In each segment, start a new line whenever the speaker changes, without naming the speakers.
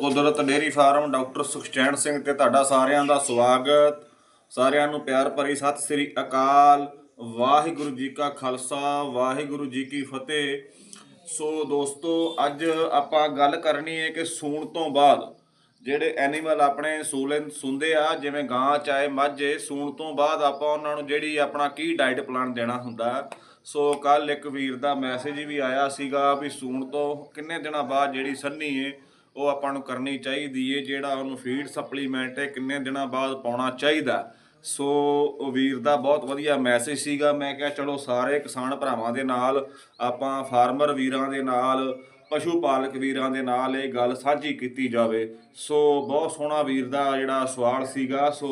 Kudrat dairy farm doctor Sukhchain Singh ਤੇ ਤੁਹਾਡਾ ਸਾਰਿਆਂ ਦਾ ਸਵਾਗਤ। ਸਾਰਿਆਂ ਨੂੰ ਪਿਆਰ ਭਰੀ ਸਤਿ ਸ੍ਰੀ ਅਕਾਲ। ਵਾਹਿਗੁਰੂ ਜੀ ਕਾ ਖਾਲਸਾ, ਵਾਹਿਗੁਰੂ ਜੀ ਕੀ ਫਤਿਹ। ਸੋ ਦੋਸਤੋ, ਅੱਜ ਆਪਾਂ ਗੱਲ ਕਰਨੀ ਹੈ ਕਿ ਸੂਣ ਤੋਂ ਬਾਅਦ ਜਿਹੜੇ ਐਨੀਮਲ ਆਪਣੇ ਸੂਲੇ ਸੁੰਦੇ ਆ, ਜਿਵੇਂ ਗਾਂ ਚਾਹੇ ਮੱਝ ਏ, ਸੂਣ ਤੋਂ ਬਾਅਦ ਆਪਾਂ ਉਹਨਾਂ ਨੂੰ ਜਿਹੜੀ ਆਪਣਾ ਕੀ ਡਾਈਟ ਪਲਾਨ ਦੇਣਾ ਹੁੰਦਾ। ਸੋ ਕੱਲ ਇੱਕ ਵੀਰ ਦਾ ਮੈਸੇਜ ਵੀ ਆਇਆ ਸੀਗਾ ਵੀ ਸੂਣ ਤੋਂ ਕਿੰਨੇ ਦਿਨਾਂ ਬਾਅਦ ਜਿਹੜੀ ਸੰਨੀ ਏ ਉਹ ਆਪਾਂ ਨੂੰ ਕਰਨੀ ਚਾਹੀਦੀ ਏ, ਜਿਹੜਾ ਉਹਨੂੰ ਫੀਡ ਸਪਲੀਮੈਂਟ ਹੈ ਕਿੰਨੇ ਦਿਨਾਂ ਬਾਅਦ ਪਾਉਣਾ ਚਾਹੀਦਾ। ਸੋ ਉਹ ਵੀਰ ਦਾ ਬਹੁਤ ਵਧੀਆ ਮੈਸੇਜ ਸੀਗਾ। ਮੈਂ ਕਿਹਾ, ਚਲੋ ਸਾਰੇ ਕਿਸਾਨ ਭਰਾਵਾਂ ਦੇ ਨਾਲ, ਆਪਾਂ ਫਾਰਮਰ ਵੀਰਾਂ ਦੇ ਨਾਲ, ਪਸ਼ੂ ਪਾਲਕ ਵੀਰਾਂ ਦੇ ਨਾਲ ਇਹ ਗੱਲ ਸਾਂਝੀ ਕੀਤੀ ਜਾਵੇ। ਸੋ ਬਹੁਤ ਸੋਹਣਾ ਵੀਰ ਦਾ ਜਿਹੜਾ ਸਵਾਲ ਸੀਗਾ। ਸੋ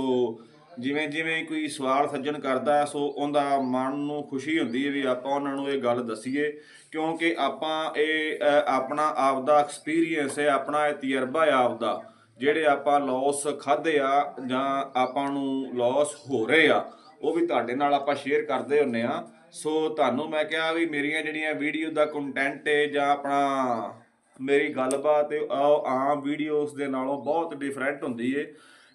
ਜਿਵੇਂ ਜਿਵੇਂ ਕੋਈ ਸਵਾਲ ਸੱਜਣ ਕਰਦਾ ਸੋ ਉਹਦਾ ਮਨ ਨੂੰ ਖੁਸ਼ੀ ਹੁੰਦੀ ਹੈ ਵੀ ਆਪਾਂ ਉਹਨਾਂ ਨੂੰ ਇਹ ਗੱਲ ਦਸੀਏ ਕਿਉਂਕਿ ਆਪਾਂ ਇਹ ਅ, ਆਪਣਾ ਆਪਦਾ ਐਕਸਪੀਰੀਅੰਸ ਹੈ ਆਪਣਾ ਇਹ ਤਜਰਬਾ ਹੈ ਆਪਦਾ ਜਿਹੜੇ ਆਪਾਂ ਲਾਸ ਖਾਦੇ ਆ ਜਾਂ ਆਪਾਂ ਨੂੰ ਲਾਸ ਹੋ ਰਹੇ ਆ ਉਹ ਵੀ ਤੁਹਾਡੇ ਨਾਲ ਆਪਾਂ ਸ਼ੇਅਰ ਕਰਦੇ ਹੁੰਨੇ ਆ। ਸੋ ਤੁਹਾਨੂੰ ਮੈਂ ਕਿਹਾ ਵੀ ਮੇਰੀਆਂ ਜਿਹੜੀਆਂ ਵੀਡੀਓ ਦਾ ਕੰਟੈਂਟ ਹੈ ਜਾਂ ਆਪਣਾ ਮੇਰੀ ਗੱਲਬਾਤ ਹੈ ਉਹ ਆਮ ਵੀਡੀਓਜ਼ ਦੇ ਨਾਲੋਂ ਬਹੁਤ ਡਿਫਰੈਂਟ ਹੁੰਦੀ ਏ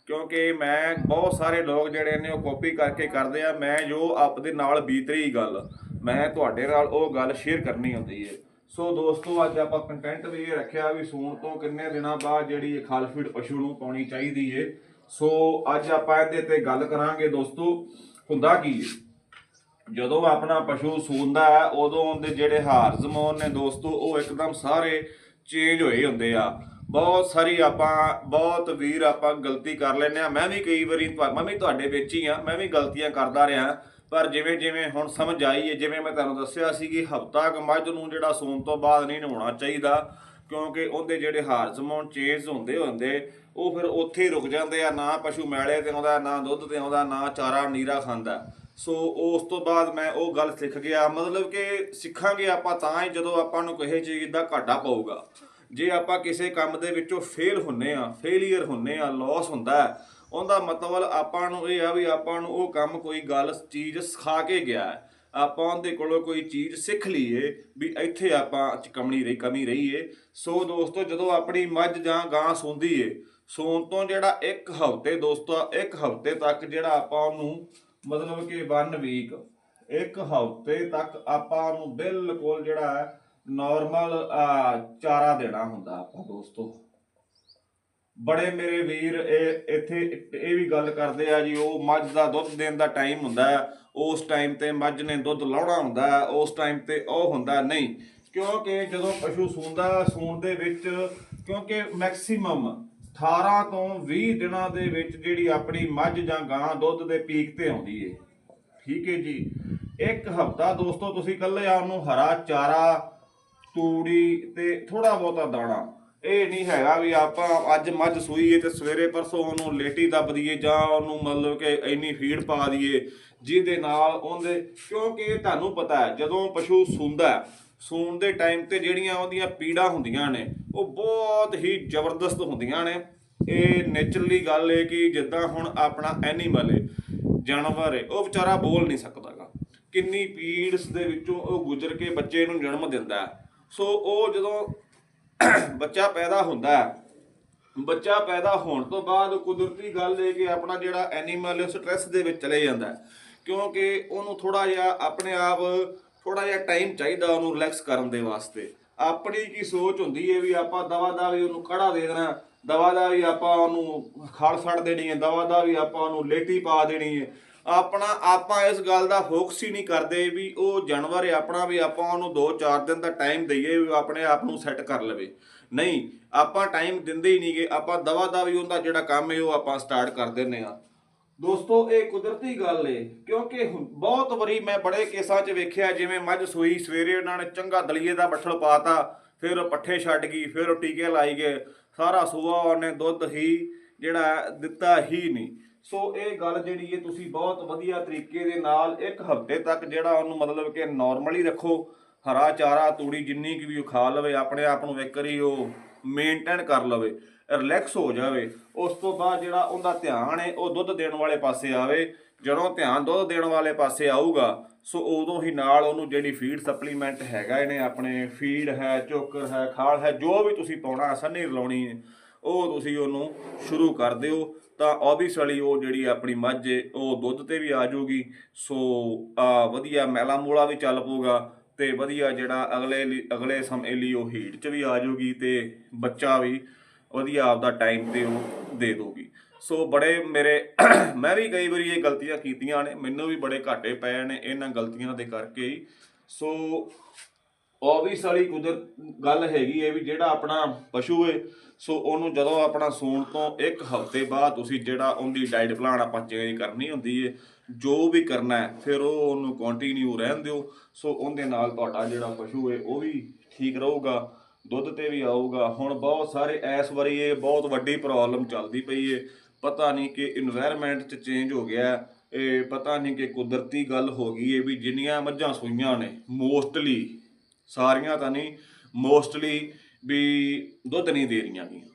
ਕਿਉਂਕਿ ਮੈਂ ਬਹੁਤ ਸਾਰੇ ਲੋਕ ਜਿਹੜੇ ਨੇ ਉਹ ਕਾਪੀ ਕਰਕੇ ਕਰਦੇ ਆ, ਮੈਂ ਜੋ ਆਪਦੇ ਨਾਲ ਬੀਤ ਰਹੀ ਗੱਲ, ਮੈਂ ਤੁਹਾਡੇ ਨਾਲ ਉਹ ਗੱਲ ਸ਼ੇਅਰ ਕਰਨੀ ਹੁੰਦੀ ਹੈ ਸੋ ਦੋਸਤੋ, ਅੱਜ ਆਪਾਂ ਕੰਟੈਂਟ ਵੀ ਇਹ ਰੱਖਿਆ ਵੀ ਸੂਣ ਤੋਂ ਕਿੰਨੇ ਦਿਨਾਂ ਬਾਅਦ ਜਿਹੜੀ ਇਹ ਖਾਲ ਪਸ਼ੂ ਨੂੰ ਪਾਉਣੀ ਚਾਹੀਦੀ ਏ। ਸੋ ਅੱਜ ਆਪਾਂ ਇਹਦੇ ਤੇ ਗੱਲ ਕਰਾਂਗੇ ਦੋਸਤੋ, ਹੁੰਦਾ ਕੀ ਏ? ਜਦੋਂ ਆਪਣਾ ਪਸ਼ੂ ਸੂੰਦਾ ਹੈ, ਉਦੋਂ ਉਹਦੇ ਜਿਹੜੇ ਹਾਰਮੋਨ ਨੇ ਦੋਸਤੋ, ਉਹ ਇੱਕਦਮ ਸਾਰੇ ਚੇਂਜ ਹੋਏ ਹੁੰਦੇ ਆ। ਬਹੁਤ ਸਾਰੀ ਆਪਾਂ, ਬਹੁਤ ਵੀਰ ਆਪਾਂ ਗਲਤੀ ਕਰ ਲੈਂਦੇ ਆ ਮੈਂ ਵੀ ਕਈ ਵਾਰੀ ਮੈਂ ਵੀ ਤੁਹਾਡੇ ਵਿੱਚ ਹੀ ਆ ਮੈਂ ਵੀ ਗਲਤੀਆਂ ਕਰਦਾ ਰਿਹਾ ਪਰ ਜਿਵੇਂ ਜਿਵੇਂ ਹੁਣ ਸਮਝ ਆਈ ਹੈ, ਜਿਵੇਂ ਮੈਂ ਤੁਹਾਨੂੰ ਦੱਸਿਆ ਸੀ ਕਿ ਹਫਤਾ ਕੁ ਮੱਝ ਨੂੰ ਜਿਹੜਾ ਸੌਣ ਤੋਂ ਬਾਅਦ ਨਹੀਂ ਨਹਾਉਣਾ ਚਾਹੀਦਾ, ਕਿਉਂਕਿ ਉਹਦੇ ਜਿਹੜੇ ਹਾਰਮੋਨ ਚੇਂਜ ਹੁੰਦੇ ਹੁੰਦੇ, ਉਹ ਫਿਰ ਉੱਥੇ ਹੀ ਰੁਕ ਜਾਂਦੇ ਆ, ਨਾ ਪਸ਼ੂ ਮੈਲੇ ਤੇ ਆਉਂਦਾ, ਨਾ ਦੁੱਧ ਤੇ ਆਉਂਦਾ, ਨਾ ਚਾਰਾ, ਨੀਰਾ ਖਾਂਦਾ। ਸੋ ਉਸ ਤੋਂ ਬਾਅਦ ਮੈਂ ਉਹ ਗੱਲ ਸਿੱਖ ਗਿਆ, ਮਤਲਬ ਕਿ ਸਿੱਖਾਂਗੇ ਆਪਾਂ ਤਾਂ ਹੀ ਜਦੋਂ ਆਪਾਂ ਨੂੰ ਕਿਸੇ ਚੀਜ਼ ਦਾ ਘਾਟਾ ਪਊਗਾ। ਜੇ ਆਪਾਂ ਕਿਸੇ ਕੰਮ ਦੇ ਵਿੱਚੋਂ ਫੇਲ ਹੁੰਨੇ ਆ ਫੇਲਿਅਰ ਹੁੰਨੇ ਆ ਲਾਸ ਹੁੰਦਾ ਉਹਦਾ ਮਤਲਬ ਆਪਾਂ ਨੂੰ ਇਹ ਆ ਵੀ ਆਪਾਂ ਨੂੰ ਉਹ ਕੰਮ ਕੋਈ ਗੱਲ, ਚੀਜ਼ ਸਿਖਾ ਕੇ ਗਿਆ ਹੈ। ਆਪਾਂ ਉਹਦੇ ਕੋਲੋਂ ਕੋਈ ਚੀਜ਼ ਸਿੱਖ ਲਈਏ ਵੀ ਇੱਥੇ ਆਪਾਂ ਚ ਕਮੀ ਰਹੀ, ਕਮੀ ਰਹੀਏ। ਸੋ ਦੋਸਤੋ, ਜਦੋਂ ਆਪਣੀ ਮੱਝ ਜਾਂ ਗਾਂ ਸੌਂਦੀ ਏ, ਸੌਣ ਤੋਂ ਜਿਹੜਾ ਇੱਕ ਹਫ਼ਤੇ ਦੋਸਤੋ, ਇੱਕ ਹਫ਼ਤੇ ਤੱਕ ਜਿਹੜਾ ਆਪਾਂ ਉਹਨੂੰ ਮਤਲਬ ਕਿ 1 ਵੀਕ ਇੱਕ ਹਫ਼ਤੇ ਤੱਕ ਆਪਾਂ ਨੂੰ ਬਿਲਕੁਲ ਜਿਹੜਾ ਨਾਰਮਲ ਚਾਰਾ ਦੇਣਾ ਹੁੰਦਾ ਆਪਾਂ ਦੋਸਤੋ। ਬੜੇ ਮੇਰੇ ਵੀਰ, ਇਹ ਇੱਥੇ ਇਹ ਵੀ ਗੱਲ ਕਰਦੇ ਆ ਜੀ, ਉਹ ਮੱਝ ਦਾ ਦੁੱਧ ਦੇਣ ਦਾ ਟਾਈਮ ਹੁੰਦਾ ਉਸ ਟਾਈਮ ਤੇ ਮੱਝ ਨੇ ਦੁੱਧ ਲਾਉਣਾ ਹੁੰਦਾ ਉਸ ਟਾਈਮ ਤੇ ਉਹ ਹੁੰਦਾ ਨਹੀਂ। ਕਿਉਂਕਿ ਜਦੋਂ ਪਸ਼ੂ ਸੂੰਦਾ, ਸੂਣ ਦੇ ਵਿੱਚ ਕਿਉਂਕਿ ਮੈਕਸਿਮਮ 18 ਤੋਂ 20 ਦਿਨਾਂ ਦੇ ਵਿੱਚ ਜਿਹੜੀ ਆਪਣੀ ਮੱਝ ਜਾਂ ਗਾਂ ਦੁੱਧ ਦੇ ਪੀਕ ਤੇ ਆਉਂਦੀ ਏ। ਠੀਕ ਹੈ ਜੀ। ਇੱਕ ਹਫਤਾ ਦੋਸਤੋ, ਤੁਸੀਂ ਇਕੱਲੇ ਆਪ ਨੂੰ ਹਰਾ ਚਾਰਾ ਤੂੜੀ ਤੇ ਥੋੜਾ ਬਹੁਤਾ ਦਾਣਾ। ਇਹ ਨਹੀਂ ਹੈਗਾ ਵੀ ਆਪਾਂ ਅੱਜ ਮੱਝ ਸੂਈਏ ਤੇ ਸਵੇਰੇ ਪਰਸੋਂ ਉਹਨੂੰ ਲੇਟੀ ਦੱਬ ਦਈਏ ਜਾਂ ਉਹਨੂੰ ਮਤਲਬ ਕਿ ਇੰਨੀ ਫੀਡ ਪਾ ਦਈਏ ਜਿਹਦੇ ਨਾਲ ਉਹਦੇ ਕਿਉਂਕਿ ਤੁਹਾਨੂੰ ਪਤਾ ਹੈ, ਜਦੋਂ ਪਸ਼ੂ ਸੂੰਦਾ ਸੂਣ ਦੇ ਟਾਈਮ ਤੇ ਜਿਹੜੀਆਂ ਉਹਦੀਆਂ ਪੀੜਾਂ ਹੁੰਦੀਆਂ ਨੇ, ਉਹ ਬਹੁਤ ਹੀ ਜ਼ਬਰਦਸਤ ਹੁੰਦੀਆਂ ਨੇ। ਇਹ ਨੇਚਰਲੀ ਗੱਲ ਹੈ ਕਿ ਜਿੱਦਾਂ ਹੁਣ ਆਪਣਾ ਐਨੀਮਲ ਹੈ, ਜਾਨਵਰ ਹੈ, ਉਹ ਵਿਚਾਰਾ ਬੋਲ ਨਹੀਂ ਸਕਦਾਗਾ। ਕਿੰਨੀ ਪੀੜਸ ਦੇ ਵਿੱਚੋਂ ਉਹ ਗੁਜ਼ਰ ਕੇ ਬੱਚੇ ਨੂੰ ਜਨਮ ਦਿੰਦਾ ਹੈ। ਸੋ ਉਹ ਜਦੋਂ ਬੱਚਾ ਪੈਦਾ ਹੁੰਦਾ ਬੱਚਾ ਪੈਦਾ ਹੋਣ ਤੋਂ ਬਾਅਦ ਕੁਦਰਤੀ ਗੱਲ ਹੈ ਕਿ ਆਪਣਾ ਜਿਹੜਾ ਐਨੀਮਲ ਸਟ੍ਰੈਸ ਦੇ ਵਿੱਚ ਚਲੇ ਜਾਂਦਾ ਕਿਉਂਕਿ ਉਹਨੂੰ ਥੋੜਾ ਜਿਹਾ ਆਪਣੇ ਆਪ ਥੋੜਾ ਜਿਹਾ ਟਾਈਮ ਚਾਹੀਦਾ ਉਹਨੂੰ ਰਿਲੈਕਸ ਕਰਨ ਦੇ ਵਾਸਤੇ। ਆਪਣੀ ਕੀ ਸੋਚ ਹੁੰਦੀ ਹੈ ਵੀ ਆਪਾਂ ਦਵਾ ਦਾ ਵੀ ਉਹਨੂੰ ਕੜਾ ਦੇ ਦੇਣਾ ਦਵਾ ਦਾ ਵੀ ਆਪਾਂ ਉਹਨੂੰ ਖੜ ਛੱਡ ਦੇਣੀ ਹੈ, ਦਵਾ ਦਾ ਵੀ ਆਪਾਂ ਉਹਨੂੰ ਲੇਟੀ ਪਾ ਦੇਣੀ ਹੈ। ਆਪਣਾ ਆਪਾਂ ਇਸ ਗੱਲ ਦਾ ਫੋਕਸ ਹੀ ਨਹੀਂ ਕਰਦੇ ਵੀ ਉਹ ਜਾਨਵਰ ਹੈ, ਆਪਣਾ ਵੀ ਆਪਾਂ ਉਹਨੂੰ 2-4 ਦਿਨ ਦਾ ਟਾਈਮ ਦਈਏ ਵੀ ਆਪਣੇ ਆਪ ਨੂੰ ਸੈੱਟ ਕਰ ਲਵੇ। ਨਹੀਂ, ਆਪਾਂ ਟਾਈਮ ਦਿੰਦੇ ਹੀ ਨਹੀਂਗੇ, ਆਪਾਂ ਦਵਾ ਦਾ ਵੀ ਉਹਦਾ ਜਿਹੜਾ ਕੰਮ ਹੈ, ਉਹ ਆਪਾਂ ਸਟਾਰਟ ਕਰ ਦਿੰਨੇ ਆ ਦੋਸਤੋ, ਇਹ ਕੁਦਰਤੀ ਗੱਲ ਏ, ਕਿਉਂਕਿ ਬਹੁਤ ਵਾਰੀ ਮੈਂ ਬੜੇ ਕੇਸਾਂ 'ਚ ਵੇਖਿਆ, ਜਿਵੇਂ ਮੱਝ ਸੂਈ, ਸਵੇਰੇ ਉਹਨਾਂ ਨੇ ਚੰਗਾ ਦਲੀਏ ਦਾ ਬੱਠਲ ਪਾਤਾ, ਫਿਰ ਉਹ ਪੱਠੇ ਛੱਡ ਗਈ, ਫਿਰ ਉਹ ਟੀਕੇ ਲਾਈ ਗਏ, ਸਾਰਾ ਸੂਆ ਉਹਨੇ ਦੁੱਧ, ਹੀ ਜਿਹੜਾ ਦਿੱਤਾ ਹੀ ਨਹੀਂ। ਸੋ ਇਹ ਗੱਲ ਜਿਹੜੀ ਹੈ, ਤੁਸੀਂ ਬਹੁਤ ਵਧੀਆ ਤਰੀਕੇ ਦੇ ਨਾਲ ਇੱਕ ਹਫ਼ਤੇ ਤੱਕ ਜਿਹੜਾ ਉਹਨੂੰ ਮਤਲਬ ਕਿ ਨਾਰਮਲੀ ਰੱਖੋ। ਹਰਾ ਚਾਰਾ, ਤੂੜੀ ਜਿੰਨੀ ਕਿ ਵੀ ਉਹ ਖਾ ਲਵੇ, ਆਪਣੇ ਆਪ ਨੂੰ ਇੱਕ ਵਾਰੀ ਉਹ ਮੇਨਟੇਨ ਕਰ ਲਵੇ ਰਿਲੈਕਸ ਹੋ ਜਾਵੇ। ਉਸ ਤੋਂ ਬਾਅਦ ਜਿਹੜਾ ਉਹਦਾ ਧਿਆਨ ਹੈ, ਉਹ ਦੁੱਧ ਦੇਣ ਵਾਲੇ ਪਾਸੇ ਆਵੇ। ਜਦੋਂ ਧਿਆਨ ਦੁੱਧ ਦੇਣ ਵਾਲੇ ਪਾਸੇ ਆਊਗਾ, ਸੋ ਉਦੋਂ ਹੀ ਨਾਲ ਉਹਨੂੰ ਜਿਹੜੀ ਫੀਡ ਸਪਲੀਮੈਂਟ ਹੈਗਾ, ਇਹਨੇ ਆਪਣੇ ਫੀਡ ਹੈ, ਚੋਕਰ ਹੈ, ਖਾਲ ਹੈ, ਜੋ ਵੀ ਤੁਸੀਂ ਪਾਉਣਾ ਸੰਨੀ ਰਲਾਉਣੀ ਉਹ ਤੁਸੀਂ ਉਹਨੂੰ ਸ਼ੁਰੂ ਕਰ ਦਿਓ। ਤਾਂ ਓਬਵੀਅਸਲੀ ਉਹ ਜਿਹੜੀ ਆਪਣੀ ਮੱਝ ਏ, ਉਹ ਦੁੱਧ ਤੇ ਵੀ ਆ ਜਾਊਗੀ। ਸੋ, ਆ ਵਧੀਆ ਮੈਲਾ ਮੂਲਾ ਵੀ ਚੱਲ ਪਊਗਾ ਤੇ ਵਧੀਆ ਜਿਹੜਾ ਅਗਲੇ ਲਈ- ਅਗਲੇ ਸਮੇਂ ਲਈ ਉਹ ਹੀਟ 'ਚ ਵੀ ਆ ਜਾਊਗੀ ਤੇ ਬੱਚਾ ਵੀ ਵਧੀਆ ਆਪਦਾ ਟਾਈਮ ਤੇ ਉਹ ਦੇ ਦੋਗੀ ਸੋ ਬੜੇ ਮੇਰੇ, ਮੈਂ ਵੀ ਕਈ ਵਾਰੀ ਇਹ ਗਲਤੀਆਂ ਕੀਤੀਆਂ ਨੇ, ਮੈਨੂੰ ਵੀ ਬੜੇ ਘਾਟੇ ਪਏ ਨੇ ਇਹਨਾਂ ਗਲਤੀਆਂ ਦੇ ਕਰਕੇ ਹੀ। ਸੋ ਆਬਵੀਅਸ ਵਾਲੀ ਕੁਦਰਤ ਗੱਲ ਹੈਗੀ ਹੈ ਵੀ ਜਿਹੜਾ ਆਪਣਾ ਪਸ਼ੂ ਹੈ, ਸੋ ਉਹਨੂੰ ਜਦੋਂ ਆਪਣਾ ਸੌਣ ਤੋਂ ਇੱਕ ਹਫ਼ਤੇ ਬਾਅਦ ਤੁਸੀਂ ਜਿਹੜਾ ਉਹਦੀ ਡਾਈਟ ਪਲਾਨ ਆਪਾਂ ਚੇਂਜ ਕਰਨੀ ਹੁੰਦੀ ਹੈ, ਜੋ ਵੀ ਕਰਨਾ ਹੈ, ਫਿਰ ਉਹ ਉਹਨੂੰ ਕੰਟੀਨਿਊ ਰਹਿਣ ਦਿਓ। ਸੋ ਉਹਦੇ ਨਾਲ ਤੁਹਾਡਾ ਜਿਹੜਾ ਪਸ਼ੂ ਹੈ, ਉਹ ਵੀ ਠੀਕ ਰਹੂਗਾ, ਦੁੱਧ ਤੇ ਵੀ ਆਊਗਾ। ਹੁਣ ਬਹੁਤ ਸਾਰੇ ਐਸ ਵਾਰੀ ਇਹ ਬਹੁਤ ਵੱਡੀ ਪ੍ਰੋਬਲਮ ਚੱਲਦੀ ਪਈ ਹੈ। ਪਤਾ ਨਹੀਂ ਕਿ এনवायरमेंट 'ਚ ਚੇਂਜ ਹੋ ਗਿਆ ਇਹ ਪਤਾ ਨਹੀਂ ਕਿ ਕੁਦਰਤੀ ਗੱਲ ਹੋ ਗਈ ਹੈ ਵੀ ਜਿੰਨੀਆਂ ਮੱਝਾਂ ਸੂਈਆਂ ਨੇ ਮੋਸਟਲੀ ਸਾਰੀਆਂ ਤਾਂ ਨਹੀਂ ਮੋਸਟਲੀ ਵੀ ਦੁੱਧ ਨਹੀਂ ਦੇ ਰਹੀਆਂ ਗੀਆਂ।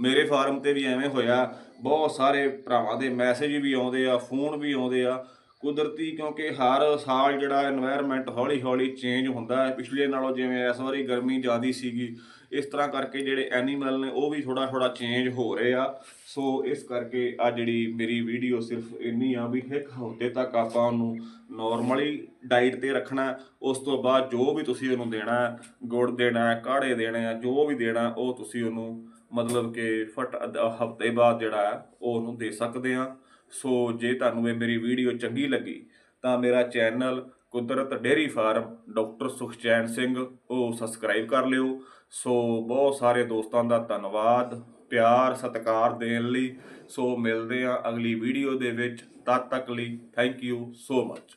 ਮੇਰੇ ਫਾਰਮ ਤੇ ਵੀ ਐਵੇਂ ਹੋਇਆ, ਬਹੁਤ ਸਾਰੇ ਭਰਾਵਾਂ ਦੇ ਮੈਸੇਜ ਵੀ ਆਉਂਦੇ ਆ, ਫੋਨ ਵੀ ਆਉਂਦੇ ਆ ਕੁਦਰਤੀ ਕਿਉਂਕਿ ਹਰ ਸਾਲ ਜਿਹੜਾ এনवायरमेंट ਹੌਲੀ-ਹੌਲੀ ਚੇਂਜ ਹੁੰਦਾ ਹੈ। ਪਿਛਲੇ ਨਾਲੋਂ ਜਿਵੇਂ ਇਸ ਵਾਰੀ ਗਰਮੀ ਜ਼ਿਆਦੀ ਸੀਗੀ, ਇਸ ਤਰ੍ਹਾਂ ਕਰਕੇ ਜਿਹੜੇ ਐਨੀਮਲ ਨੇ ਉਹ ਵੀ ਥੋੜਾ-ਥੋੜਾ ਚੇਂਜ ਹੋ ਰਹੇ ਆ। ਸੋ ਇਸ ਕਰਕੇ ਆ ਜਿਹੜੀ ਮੇਰੀ ਵੀਡੀਓ ਸਿਰਫ ਇੰਨੀ ਆ ਵੀ ਇੱਕ ਹਫ਼ਤੇ ਤੱਕ ਆਪਾਂ ਉਹਨੂੰ ਨਾਰਮਲੀ ਡਾਈਟ ਤੇ ਰੱਖਣਾ ਉਸ ਤੋਂ ਬਾਅਦ ਜੋ ਵੀ ਤੁਸੀਂ ਉਹਨੂੰ ਦੇਣਾ ਗੁੜ ਦੇਣਾ ਕਾੜੇ ਦੇਣੇ ਆ, ਜੋ ਵੀ ਦੇਣਾ, ਉਹ ਤੁਸੀਂ ਉਹਨੂੰ ਮਤਲਬ ਕਿ ਫਟ, ਹਫ਼ਤੇ ਬਾਅਦ ਜਿਹੜਾ ਉਹ ਉਹਨੂੰ ਦੇ ਸਕਦੇ ਆ। ਸੋ ਜੇ ਤੁਹਾਨੂੰ ਇਹ ਮੇਰੀ ਵੀਡੀਓ ਚੰਗੀ ਲੱਗੀ, ਤਾਂ ਮੇਰਾ channel Kudrat dairy farm doctor Sukhchain Singh ਉਹ ਸਬਸਕ੍ਰਾਈਬ ਕਰ ਲਿਓ। ਸੋ ਬਹੁਤ ਸਾਰੇ ਦੋਸਤਾਂ ਦਾ ਧੰਨਵਾਦ, ਪਿਆਰ, ਸਤਿਕਾਰ ਦੇਣ ਲਈ। ਸੋ ਮਿਲਦੇ ਆ ਅਗਲੀ ਵੀਡੀਓ ਦੇ ਵਿੱਚ। ਤਦ ਤੱਕ ਲਈ ਥੈਂਕ ਯੂ ਸੋ ਮਚ।